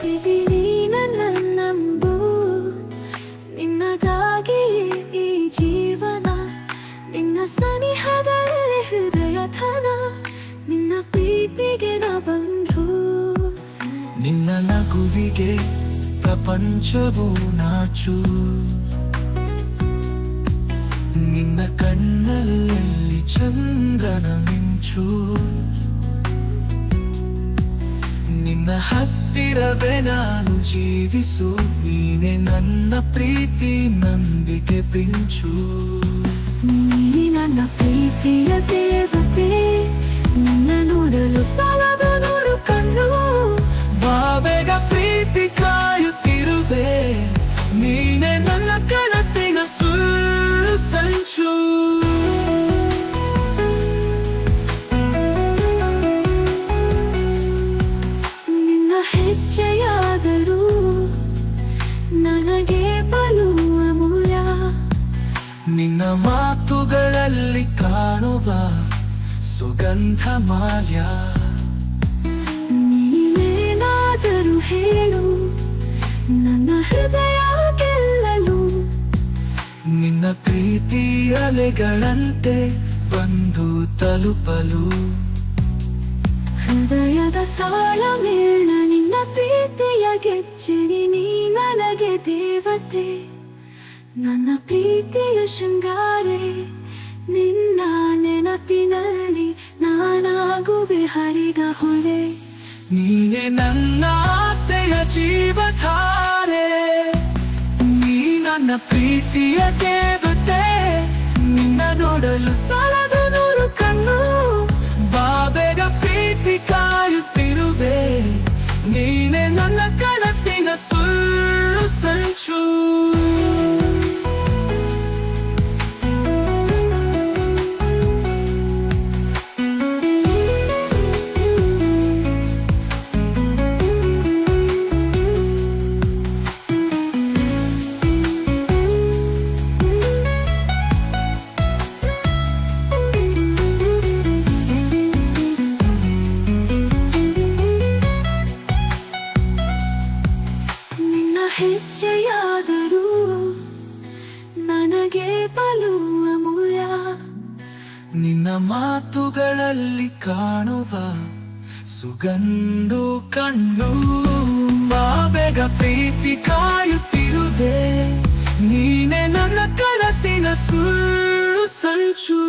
ಪ್ರೀತಿ ನೀನ ನಂಬು. ನಿನ್ನದಾಗಿ ಈ ಜೀವನ. ನಿನ್ನ ಸನಿಹದಲ್ಲೇ ಹೃದಯಧನ ನಿನ್ನ ಪ್ರೀತಿಗೆ ನ ಬಂಧು. ನಿನ್ನ ನಗುವಿಗೆ ಪ್ರಪಂಚವು ನಾಚು. ನಿನ್ನ ಕಣ್ಣಲ್ಲಿ ಹತ್ತಿರವೇ ನಾನು ಜೀವಿಸು. ನೀನೆ ನನ್ನ ಪ್ರೀತಿ ನಂಬಿಕೆ ಪಿಂಚು. ನೀ ನನ್ನ ಪ್ರೀತಿಯ ದೇವತೆ. ನಿನ್ನ ನೋಡಲು ಸಾಲದ ನೂರು ಕಣ್ಣು. ಬಾಬೇಗ ಪ್ರೀತಿ ಕಾಯುತ್ತಿರುವೆ. ನೀನೆ ನನ್ನ ಕನಸಿನ ಸುಳ್ಳು ಸಂಚು. ನಿನ್ನ ಮಾತುಗಳಲ್ಲಿ ಕಾಣುವ ಸುಗಂಧ ಮಾಲ್ಯ. ನೀನೇನಾದರೂ ಹೇಳು ನನ್ನ ಹೃದಯ ಗೆಲ್ಲಲು. ನಿನ್ನ ಪ್ರೀತಿ ಅಲೆಗಳಂತೆ ಬಂದು ತಲುಪಲು. ಹೃದಯದ ತಾಳಮೇಳ ನಿನ್ನ ಪ್ರೀತಿಯ ಗೆಜ್ಜೆನಿ ನೀ ನನಗೆ ದೇವತೆ. ನನ್ನ ಪ್ರೀತಿಯ ಶೃಂಗಾರೆ, ನಿನ್ನ ನೆನಪಿನಲ್ಲಿ ನಾನಾಗುವೆ ಹರಿದ ಹೊಳೆ ನೀನೆ ನನ್ನ ಆಸೆಯ ಜೀವಧಾರೆ, ನೀ ನನ್ನ ಪ್ರೀತಿಯ ದೇವತೆ, ನಿನ್ನ ನೋಡಲು ಸಾಲದ ನೂರು ಕಣ್ಣು. ಹೆಜ್ಜೆಯಾದರೂ ನನಗೆ ಬಲುವ ಅಮೂಲ್ಯ ನಿನ್ನ ಮಾತುಗಳಲ್ಲಿ ಕಾಣುವ ಸುಗಂಡು ಕಣ್ಣು ಬಾಬೇಗ ಪ್ರೀತಿ ಕಾಯುತ್ತಿರುವೆ. ನೀನೆ ನನ್ನ ಕನಸಿನ ಸುಳ್ಳು ಸಂಚು.